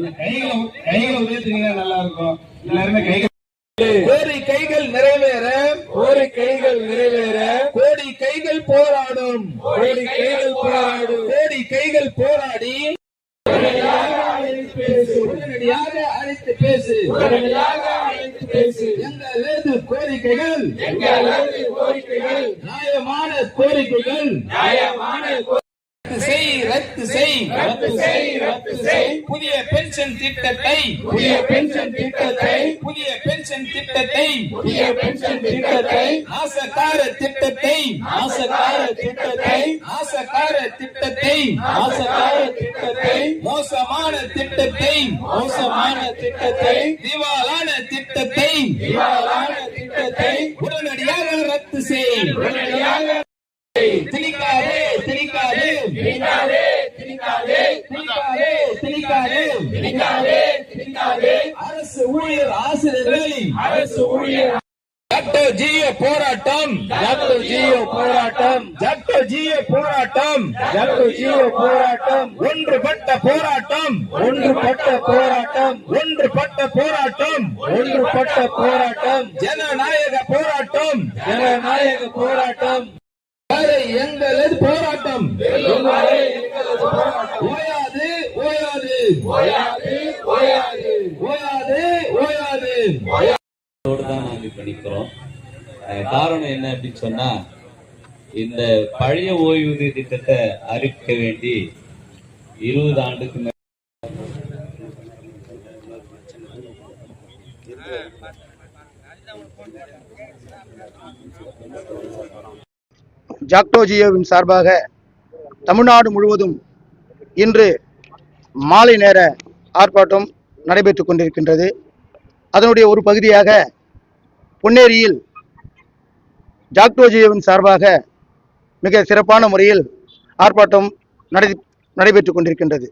கைகளை கைகளை உயர்த்துனீங்கன்னா நல்லா இருக்கும் எல்லாருமே கைகள் கோடி கைகள் நிறைவேற ஒரு கைகள் நிறைவேற கோடி கைகள் போராடும். கோடி கைகள் போராடும். கோடி கைகள் போராடி. பேசு. உடனடியாக அழைத்து பேசு. உடனடியாக அழைத்து பேசு. எங்களது கோரிக்கைகள்? எங்களது கோரிக்கைகள்? நியாயமான கோரிக்கைகள். நியாயமான செய் ரத்து செய் ரத்து செய். ரத்து செய் புதிய பென்ஷன் திட்டத்தை புதிய பென்ஷன் திட்டத்தை புதிய பென்ஷன் திட்டத்தை புதிய பென்ஷன் திட்டத்தை நாசகார திட்டத்தை நாசகார திட்டத்தை நாசகார திட்டத்தை நாசகார திட்டத்தை மோசமான திட்டத்தை மோசமான திட்டத்தை திவாலான திட்டத்தை திவாலான திட்டத்தை உடனடியாக ரத்து செய். உடனடியாக திணிக்காதே. திணிக்காதே திணிக்காதே. திணிக்காதே. திணிக்காதே திணிக்காதே அரசு ஊழியர் ஆசிரியர்களை அரசு ஊழியர் டாக்டர் ஜியோ போராட்டம் டாக்டர் ஜியோ போராட்டம் டாக்டர் ஜியோ போராட்டம் டாக்டர் ஜியோ போராட்டம் ஒன்றுபட்ட போராட்டம் ஒன்றுபட்ட போராட்டம் ஒன்றுபட்ட போராட்டம் ஒன்றுபட்ட போராட்டம் ஜனநாயக போராட்டம் ஜனநாயக போராட்டம். எங்களது போராட்டம் இதுவரை எங்களது போராட்டம் ஓயாது ஓயாது தான் நாங்க இப்ப காரணம் என்ன அப்படின்னு சொன்னா இந்த பழைய ஓய்வூதிய திட்டத்தை அறிவிக்க வேண்டி இருபது ஆண்டுக்கு மேல ஜாக்டோஜியோவின் சார்பாக தமிழ்நாடு முழுவதும் இன்று மாலை நேர ஆர்ப்பாட்டம் நடைபெற்றுக் கொண்டிருக்கின்றது. அதனுடைய ஒரு பகுதியாக பொன்னேரியில் ஜாக்டோஜியோவின் சார்பாக மிக சிறப்பான முறையில் ஆர்ப்பாட்டம் நடை நடைபெற்றுக் கொண்டிருக்கின்றது.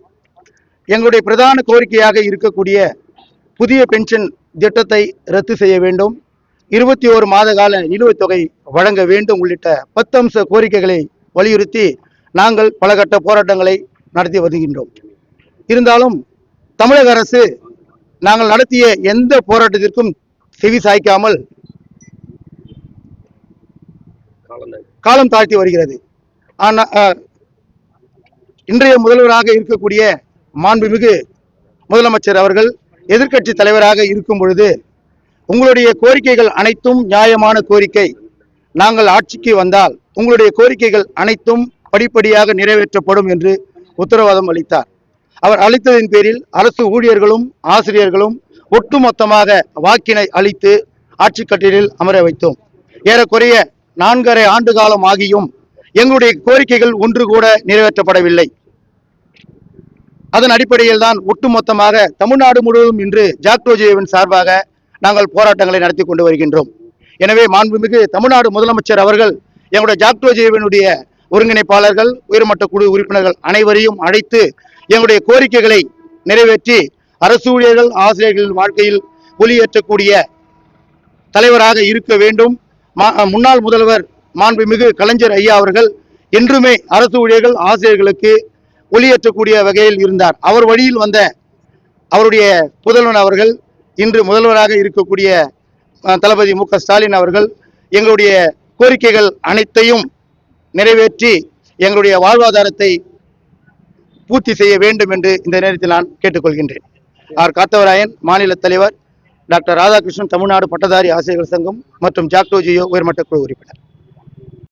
எங்களுடைய பிரதான கோரிக்கையாக இருக்கக்கூடிய புதிய பென்ஷன் திட்டத்தை ரத்து செய்ய வேண்டும். இருபத்தி ஓரு மாத கால நிலுவைத் தொகை வழங்க வேண்டும் உள்ளிட்ட பத்து அம்ச கோரிக்கைகளை வலியுறுத்தி நாங்கள் பலகட்ட போராட்டங்களை நடத்தி வருகின்றோம். இருந்தாலும் தமிழக அரசு நாங்கள் நடத்திய எந்த போராட்டத்திற்கும் செவி சாய்க்காமல் காலம் தாழ்த்தி வருகிறது. இன்றைய முதல்வராக இருக்கக்கூடிய மாண்புமிகு முதலமைச்சர் அவர்கள் எதிர்கட்சி தலைவராக இருக்கும் பொழுது உங்களுடைய கோரிக்கைகள் அனைத்தும் நியாயமான கோரிக்கை. நாங்கள் ஆட்சிக்கு வந்தால் உங்களுடைய கோரிக்கைகள் அனைத்தும் படிப்படியாக நிறைவேற்றப்படும் என்று உத்தரவாதம் அளித்தார். அவர் அளித்ததின் பேரில் அரசு ஊழியர்களும் ஆசிரியர்களும் ஒட்டுமொத்தமாக வாக்கினை அளித்து ஆட்சிக்கட்டிலில் அமர வைத்தோம். ஏறக்குறைய நான்கரை ஆண்டு காலம் ஆகியும் எங்களுடைய கோரிக்கைகள் ஒன்று கூட நிறைவேற்றப்படவில்லை. அதன் அடிப்படையில் தான் ஒட்டுமொத்தமாக தமிழ்நாடு முழுவதும் இன்று ஜாக்டோஜியவின் சார்பாக நாங்கள் போராட்டங்களை நடத்தி கொண்டு வருகின்றோம். எனவே மாண்புமிகு தமிழ்நாடு முதலமைச்சர் அவர்கள் எங்களுடைய ஜாக்டோஜியவினுடைய ஒருங்கிணைப்பாளர்கள் உயர்மட்ட குழு உறுப்பினர்கள் அனைவரையும் அழைத்து எங்களுடைய கோரிக்கைகளை நிறைவேற்றி அரசு ஊழியர்கள் ஆசிரியர்களின் வாழ்க்கையில் ஒளியேற்றக்கூடிய தலைவராக இருக்க வேண்டும். மா- முன்னாள் முதல்வர் மாண்புமிகு கலைஞர் ஐயா அவர்கள் என்றுமே அரசு ஊழியர்கள் ஆசிரியர்களுக்கு ஒளியேற்றக்கூடிய வகையில் இருந்தார். அவர் வழியில் வந்த அவருடைய புதல்வன் அவர்கள் இன்று முதல்வராக இருக்கக்கூடிய தளபதி மு ஸ்டாலின் அவர்கள் எங்களுடைய கோரிக்கைகள் அனைத்தையும் நிறைவேற்றி எங்களுடைய வாழ்வாதாரத்தை பூர்த்தி செய்ய வேண்டும் என்று இந்த நேரத்தில் நான் கேட்டுக்கொள்கின்றேன். ஆர். காத்தவராயன் மாநில தலைவர் டாக்டர் ராதாகிருஷ்ணன் தமிழ்நாடு பட்டதாரி ஆசிரியர்கள் சங்கம் மற்றும் ஜாக்டோஜியோ உயர்மட்ட குழு உறுப்பினர்.